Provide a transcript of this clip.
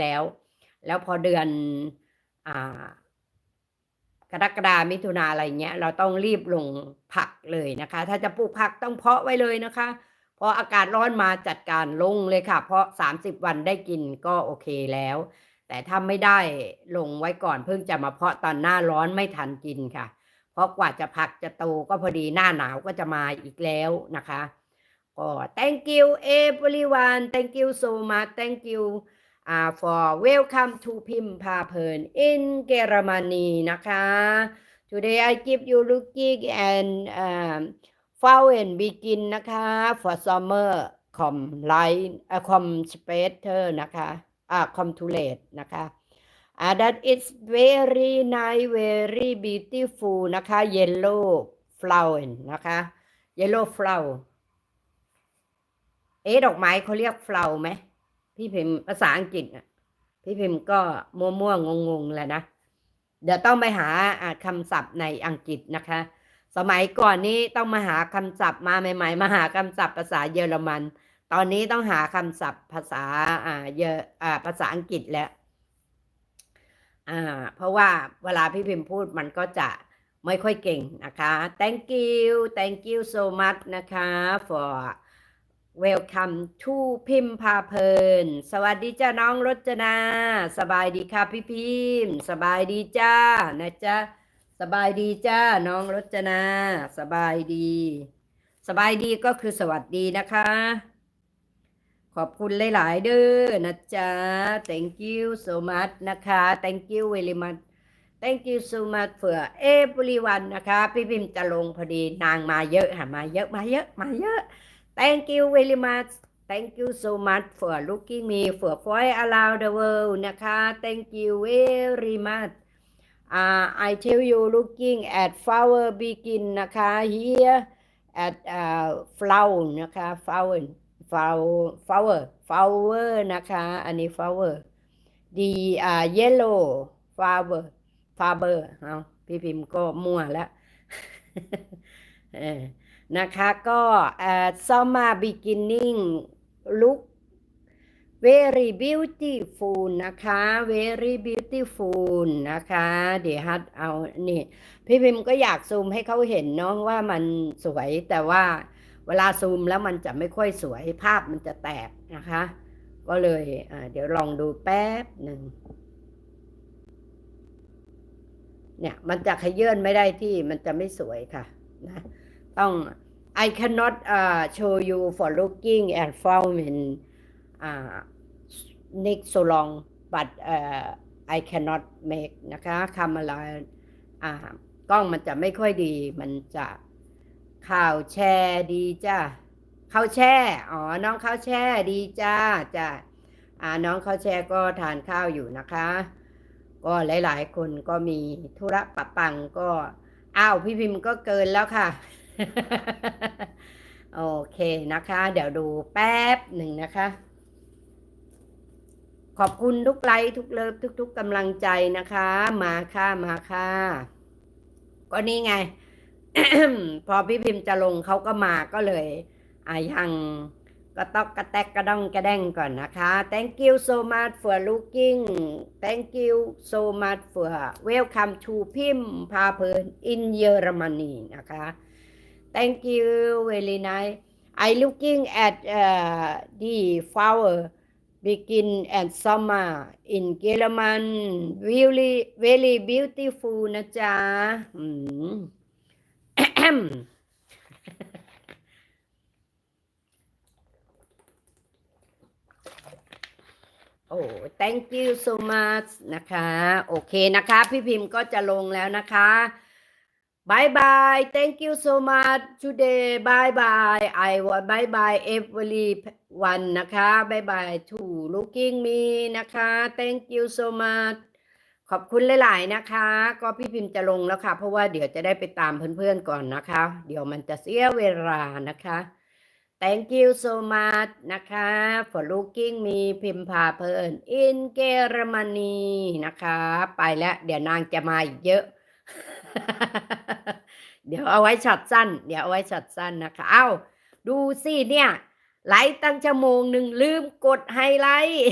แล้ว แล้วพอเดือนอกรกฎามิถุนาอะไรเงี้ย เราต้องรีบลงผักเลยนะคะ ถ้าจะปลูกผักต้องเพาะไว้เลยนะคะพออากาศร้อนมาจัดการลงเลยค่ะ เพราะ 30 วันได้กินก็โอเคแล้ว แต่ถ้าไม่ได้ลงไว้ก่อนเพิ่งจะมาเพาะตอนหน้าร้อนไม่ทันกินค่ะ เพราะกว่าจะผักจะโตก็พอดีหน้าหนาวก็จะมาอีกแล้วนะคะก็ thank you everyone thank you so much thank you uh, for welcome to พิมพาเพลิน in Germany นะคะ today I give you looking and um, fall and begin นะคะ for summer com line เอ่อ com spacer นะคะอ่า com to late นะคะ uh, that is very nice very beautiful นะคะ yellow flower นะคะ yellow flower เอ๊ะดอกไม้เขาเรียก flower ไหม พี่พิมพ์ภาษาอังกฤษอะ พี่พิมพ์ก็มั่วๆงงๆแหละนะ เดี๋ยวต้องไปหาอ่าคำศัพท์ในอังกฤษนะคะ สมัยก่อนนี้ต้องมาหาคำศัพท์มาใหม่ ๆ มาหาคำศัพท์ภาษาเยอรมัน ตอนนี้ต้องหาคำศัพท์ภาษาอ่าเยออ่าภาษาอังกฤษแล้วอ่าเพราะว่าเวลาพี่พิมพ์พูดมันก็จะไม่ค่อยเก่งนะคะ thank you thank you so much นะคะ for welcome to พิมพาเพลิน สวัสดีจ้าน้องรจนา สบายดีค่ะพี่พิมสบายดีจ้านะจ๊ะสบายดีจ้าน้องรจนา สบายดี สบายดีก็คือสวัสดีนะคะ ขอบคุณหลาย ๆ เด้อนะจ๊ะ thank you so much นะคะ thank you very much thank you so much for everyone นะคะ พี่พิมจะลงพอดีนางมาเยอะค่ะมาเยอะมาเยอะมาเยอะ thank you very much thank you so much for looking me for fly around the world นะคะ thank you very much uh, I tell you looking at flower begin นะคะ here at uh, flower นะคะ flower flower flower flower นะคะ อันนี้ flower ดีอ่า yellow flower flower เอาพี่พิมพ์ก็มั่วแล้ว นะคะก็เอ่อ summer beginning look very beautiful นะคะ very beautiful นะคะ เดี๋ยวฮัทเอานี่พี่พิมพ์ก็อยากซูมให้เขาเห็นเนาะว่ามันสวยแต่ว่าเวลาซูมแล้วมันจะไม่ค่อยสวยภาพมันจะแตกนะคะ ก็เลยเดี๋ยวลองดูแป๊บหนึ่งเนี่ยมันจะขยื่นไม่ได้ที่มันจะไม่สวยค่ะนะ ต้อง I cannot uh, show you for looking and found uh, next so long but uh, I cannot make นะคะคำอะไรอ่ากล้องมันจะไม่ค่อยดี มันจะข่าวแชร์ดีจ้าข้าวแช่ อ๋อ น้องข้าวแช่ดีจ้าจ้าอ่า น้องข้าวแช่ก็ทานข้าวอยู่นะคะ ก็หลาย ๆ คนก็มีธุระปะปังก็ อ้าว พี่พิมพ์ก็เกินแล้วค่ะ โอเคนะคะ เดี๋ยวดูแป๊บหนึ่งนะคะ ขอบคุณทุกไลค์ทุกเลิฟทุก ๆกำลังใจนะคะ มาค่ะมาค่ะ ก็นี่ไง พอพี่พิมพ์จะลงเขาก็มาก็เลยอายังก็ตอกกระแตกกระดองกระแดงก่อนนะคะ thank you so much for looking thank you so much for welcome to พิมพ์พาเพลิน in Germany นะคะ thank you very nice I looking at uh, the flower begin and summer in German really very beautiful นะจ๊ะอืม โอ้ thank you so much นะคะ โอเคนะคะ พี่พิมพ์ก็จะลงแล้วนะคะ บายบาย thank you so much today bye bye I want bye bye everyone นะคะ bye bye to looking me นะคะ thank you so much ขอบคุณหลาย ๆ นะคะ ก็พี่พิมพ์จะลงแล้วค่ะ เพราะว่าเดี๋ยวจะได้ไปตามเพื่อน ๆ ก่อนนะคะ เดี๋ยวมันจะเสียเวลานะคะ thank you so much นะคะ for looking me พิมพ์พาเพลิน in Germany นะคะ ไปแล้ว เดี๋ยวนางจะมาอีกเยอะ เดี๋ยวเอาไว้ช็อตสั้น เดี๋ยวเอาไว้ช็อตสั้นนะคะ เอ้า ดูสิเนี่ยไลฟ์ตั้งชั่วโมงหนึ่งลืมกดไฮไลท์